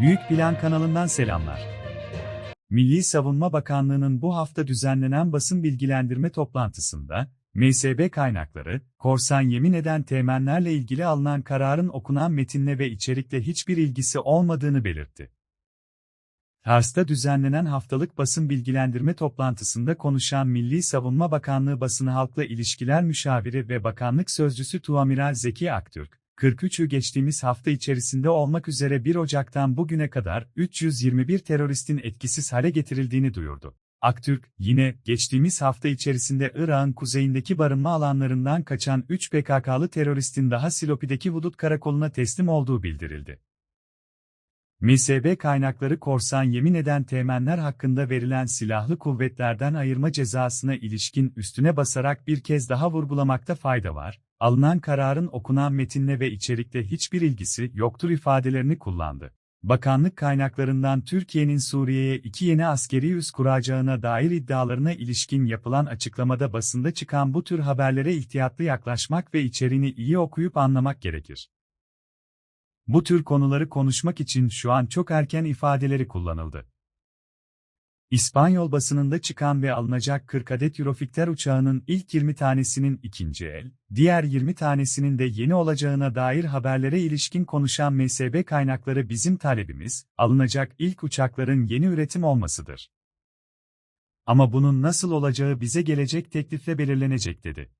Büyük Plan kanalından selamlar. Milli Savunma Bakanlığı'nın bu hafta düzenlenen basın bilgilendirme toplantısında, MSB kaynakları, korsan yemin eden temenlerle ilgili alınan kararın okunan metinle ve içerikle hiçbir ilgisi olmadığını belirtti. Kars'ta düzenlenen haftalık basın bilgilendirme toplantısında konuşan Milli Savunma Bakanlığı Basını Halkla İlişkiler Müşaviri ve Bakanlık Sözcüsü Tuamiral Zeki Aktürk, 43'ü geçtiğimiz hafta içerisinde olmak üzere 1 Ocak'tan bugüne kadar 321 teröristin etkisiz hale getirildiğini duyurdu. Aktürk, yine, geçtiğimiz hafta içerisinde Irak'ın kuzeyindeki barınma alanlarından kaçan 3 PKK'lı teröristin daha Silopi'deki Hudut Karakolu'na teslim olduğu bildirildi. MSB kaynakları korsan yemin eden temenler hakkında verilen silahlı kuvvetlerden ayırma cezasına ilişkin üstüne basarak bir kez daha vurgulamakta fayda var, alınan kararın okunan metinle ve içerikle hiçbir ilgisi yoktur ifadelerini kullandı. Bakanlık kaynaklarından Türkiye'nin Suriye'ye iki yeni askeri üs kuracağına dair iddialarına ilişkin yapılan açıklamada basında çıkan bu tür haberlere ihtiyatlı yaklaşmak ve içeriğini iyi okuyup anlamak gerekir. Bu tür konuları konuşmak için şu an çok erken ifadeleri kullanıldı. İspanyol basınında çıkan ve alınacak 40 adet Eurofighter uçağının ilk 20 tanesinin ikinci el, diğer 20 tanesinin de yeni olacağına dair haberlere ilişkin konuşan MSB kaynakları bizim talebimiz, alınacak ilk uçakların yeni üretim olmasıdır. Ama bunun nasıl olacağı bize gelecek teklifle belirlenecek dedi.